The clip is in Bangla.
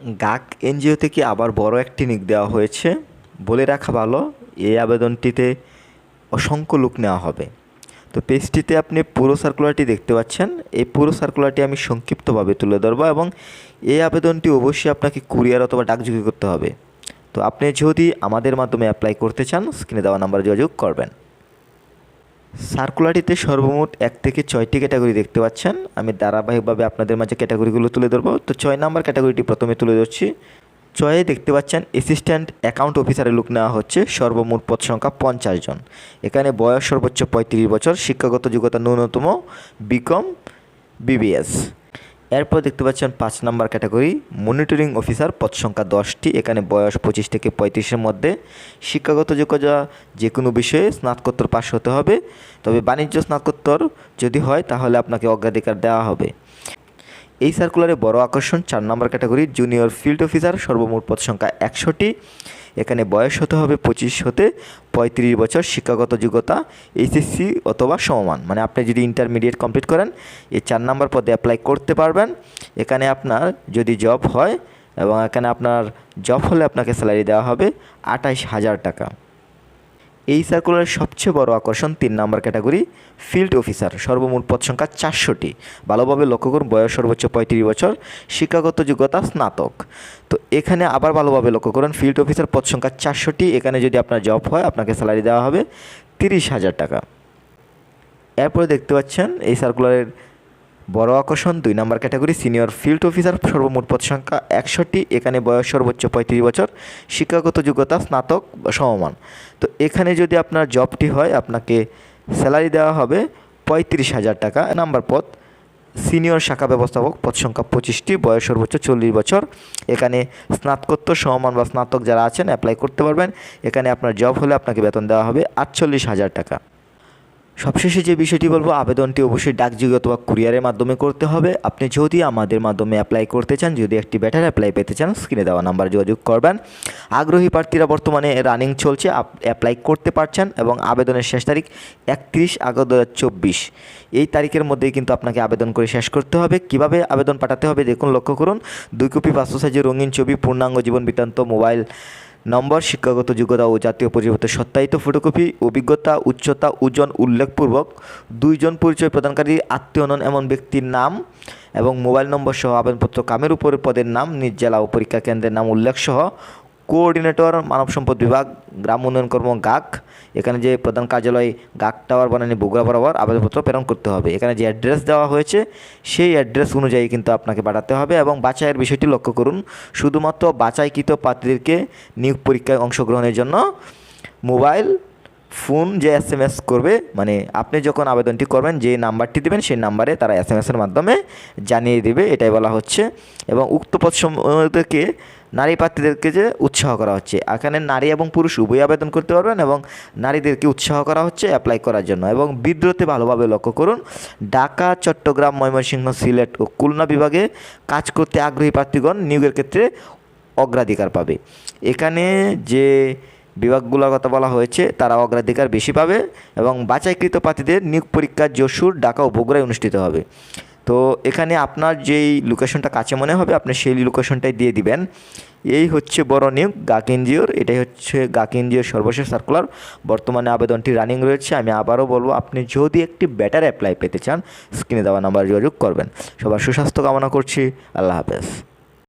গাক এনজিও থেকে আবার বড় একটি নিক দেওয়া হয়েছে? বলে রাখা ভালো, এই আবেদনটিতে অসংখ্য লোক নেওয়া হবে। তো পেজটিতে আপনি পুরো সার্কুলারটি দেখতে পাচ্ছেন। এই পুরো সার্কুলারটি আমি সংক্ষিপ্তভাবে তুলে ধরবো এবং এই আবেদনটি অবশ্যই আপনাকে কুরিয়ার অথবা ডাকযোগে করতে হবে। তো আপনি যদি আমাদের মাধ্যমে অ্যাপ্লাই করতে চান স্ক্রিনে দেওয়া নাম্বারে যোগাযোগ করবেন। সার্কুলারটিতে সর্বমোট এক থেকে ছয়টি ক্যাটাগরি দেখতে পাচ্ছেন। আমি ধারাবাহিকভাবে আপনাদের মাঝে ক্যাটাগরিগুলো তুলে ধরবো। তো ছয় নম্বর ক্যাটাগরিটি প্রথমে তুলে ধরছি। ছয়ে দেখতে পাচ্ছেন অ্যাসিস্ট্যান্ট অ্যাকাউন্ট অফিসারে লোক নেওয়া হচ্ছে। সর্বমোট পদ সংখ্যা পঞ্চাশ জন। এখানে বয়স সর্বোচ্চ পঁয়ত্রিশ বছর। শিক্ষাগত যোগ্যতা ন্যূনতম বিকম বিবিএস এরপর দেখতে পাচ্ছেন পাঁচ নাম্বার ক্যাটাগরি, মনিটরিং অফিসার, পদ সংখ্যা দশটি, এখানে বয়স পঁচিশ থেকে পঁয়ত্রিশের মধ্যে। শিক্ষাগত যোগ্যতা যে কোনো বিষয়ে স্নাতকোত্তর পাশ হতে হবে, তবে বাণিজ্য স্নাতকোত্তর যদি হয়, তাহলে আপনাকে অগ্রাধিকার দেওয়া হবে। এই সার্কুলারে বড় আকর্ষণ, চার নম্বর ক্যাটাগরি জুনিয়র ফিল্ড অফিসার সর্বমোট পদ সংখ্যা একশোটি। এখানে বয়স হতে হবে পঁচিশ হতে পঁয়ত্রিশ বছর শিক্ষাগত যোগ্যতা এইচএসসি অথবা সমমান। মানে আপনি যদি ইন্টারমিডিয়েট কমপ্লিট করেন, এই চার নম্বর পদে অ্যাপ্লাই করতে পারবেন। এখানে আপনার যদি জব হয় এবং এখানে আপনার জব হলে আপনাকে স্যালারি দেওয়া হবে আঠাইশ হাজার টাকা। এই সার্কুলারের সবচেয়ে বড় আকর্ষণ তিন নম্বর ক্যাটাগরি ফিল্ড অফিসার সর্বমোট পদ সংখ্যা চারশোটি। ভালোভাবে লক্ষ্য করুন, বয়স সর্বোচ্চ পঁয়ত্রিশ বছর, শিক্ষাগত যোগ্যতা স্নাতক। তো এখানে আবার ভালোভাবে লক্ষ্য করুন ফিল্ড অফিসার পদ সংখ্যা চারশোটি, এখানে যদি আপনার জব হয়, আপনাকে স্যালারি দেওয়া হবে তিরিশ হাজার টাকা। এরপরে দেখতে পাচ্ছেন, এই সার্কুলারের বড় আকর্ষণ, দুই নম্বর ক্যাটাগরি, সিনিয়র ফিল্ড অফিসার, সর্বমোট পদ সংখ্যা একষট্টি, এখানে বয়স সর্বোচ্চ পঁয়ত্রিশ বছর, শিক্ষাগত যোগ্যতা স্নাতক সমমান। তো এখানে যদি আপনার জবটি হয়, আপনাকে স্যালারি দেওয়া হবে পঁয়ত্রিশ হাজার টাকা নাম্বার পদ। সিনিয়র শাখা ব্যবস্থাপক, পদ সংখ্যা পঁচিশটি, বয়স সর্বোচ্চ চল্লিশ বছর। এখানে স্নাতকোত্তর, সমমান বা স্নাতক যারা আছেন অ্যাপ্লাই করতে পারবেন। এখানে আপনার জব হলে আপনাকে বেতন দেওয়া হবে আটচল্লিশ হাজার টাকা। সবশেষে যে বিষয়টি বলব, আবেদনটি অবশ্যই ডাকযোগে অথবা কুরিয়ারের মাধ্যমে করতে হবে। আপনি যদি আমাদের মাধ্যমে অ্যাপ্লাই করতে চান, যদি একটি ব্যাটার অ্যাপ্লাই পেতে চান স্ক্রিনে দেওয়া নাম্বার যোগাযোগ করবেন। আগ্রহী প্রার্থীরা বর্তমানে রানিং চলছে অ্যাপ্লাই করতে পারছেন এবং আবেদনের শেষ তারিখ একত্রিশ আগস্ট দু এই তারিখের মধ্যেই কিন্তু আপনাকে আবেদন করে শেষ করতে হবে। কীভাবে আবেদন পাঠাতে হবে, দেখুন, লক্ষ্য করুন। দুই কপি পাঁচশো সাইজের রঙিন ছবি, পূর্ণাঙ্গ জীবন বৃত্তান্ত মোবাইল নম্বর, শিক্ষাগত যোগ্যতা ও জাতীয় পরিবর্তে সত্যায়িত ফটোকপি অভিজ্ঞতা, উচ্চতা, ওজন উল্লেখপূর্বক দুইজন পরিচয় প্রদানকারী আত্মীয় নন এমন ব্যক্তির নাম এবং মোবাইল নম্বর সহ আবেদনপত্র কামের উপরে পদের নাম, নিজ জেলা ও পরীক্ষা কেন্দ্রের নাম উল্লেখ সহ কোঅর্ডিনেটর, মানব সম্পদ বিভাগ, গ্রাম উন্নয়ন কর্ম, গাক। এখানে যে প্রধান কার্যালয়, গাক টাওয়ার বানানি বগুড়া বরাবর আবেদনপত্র প্রেরণ করতে হবে। এখানে যে অ্যাড্রেস দেওয়া হয়েছে, সেই অ্যাড্রেস অনুযায়ী কিন্তু আপনাকে পাঠাতে হবে এবং বাছাইয়ের বিষয়টি লক্ষ্য করুন। শুধুমাত্র বাছাইকৃত প্রার্থীদেরকে নিয়োগ পরীক্ষায় অংশগ্রহণের জন্য মোবাইল, ফোন যে এস এম এস করবে মানে আপনি যখন আবেদনটি করবেন, যে নাম্বারটি দেবেন, সেই নাম্বারে তারা এস এম এসের মাধ্যমে জানিয়ে দেবে, এটাই বলা হচ্ছে। এবং উক্ত পদ নারী প্রার্থীদেরকে যে উৎসাহ করা হচ্ছে। এখানে নারী এবং পুরুষ উভয় আবেদন করতে পারবেন এবং নারীদেরকে উৎসাহ করা হচ্ছে অ্যাপ্লাই করার জন্য। এবং বিদ্রোহতে ভালোভাবে লক্ষ্য করুন, ঢাকা, চট্টগ্রাম, ময়মনসিংহ, সিলেট ও খুলনা বিভাগে কাজ করতে আগ্রহী প্রার্থীগণ নিয়োগের ক্ষেত্রে অগ্রাধিকার পাবে। এখানে যে বিভাগগুলোর কথা বলা হয়েছে, তারা অগ্রাধিকার বেশি পাবে এবং বাছাইকৃত প্রার্থীদের নিয়োগ পরীক্ষা যশোর, ঢাকা বগুড়ায় অনুষ্ঠিত হবে। তো এখানে আপনার যেই লোকেশনটা কাছে মনে হবে, আপনি সেই লোকেশনটাই দিয়ে দিবেন। এই হচ্ছে বড় নিয়োগ গাক এনজিওর এটাই হচ্ছে গাক এনজিওর সর্বশেষ সার্কুলার বর্তমানে আবেদনটি রানিং রয়েছে। আমি আবারও বলব, আপনি যদি একটি বেটার অ্যাপ্লাই পেতে চান স্ক্রিনে দেওয়া নাম্বার যোগাযোগ করবেন। সবার সুস্বাস্থ্য কামনা করছি। আল্লাহ হাফেজ।